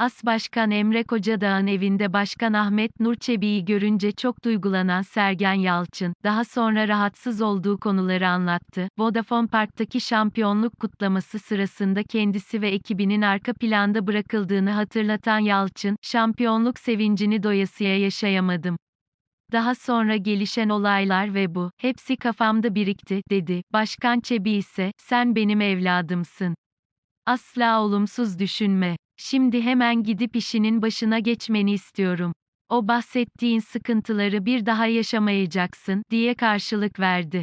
As Başkan Emre Kocadağ'ın evinde Başkan Ahmet Nur Çebi'yi görünce çok duygulanan Sergen Yalçın, daha sonra rahatsız olduğu konuları anlattı. Vodafone Park'taki şampiyonluk kutlaması sırasında kendisi ve ekibinin arka planda bırakıldığını hatırlatan Yalçın, şampiyonluk sevincini doyasıya yaşayamadım. Daha sonra gelişen olaylar ve bu, hepsi kafamda birikti, dedi. Başkan Çebi ise, sen benim evladımsın. Asla olumsuz düşünme. Şimdi hemen gidip işinin başına geçmeni istiyorum. O bahsettiğin sıkıntıları bir daha yaşamayacaksın, diye karşılık verdi.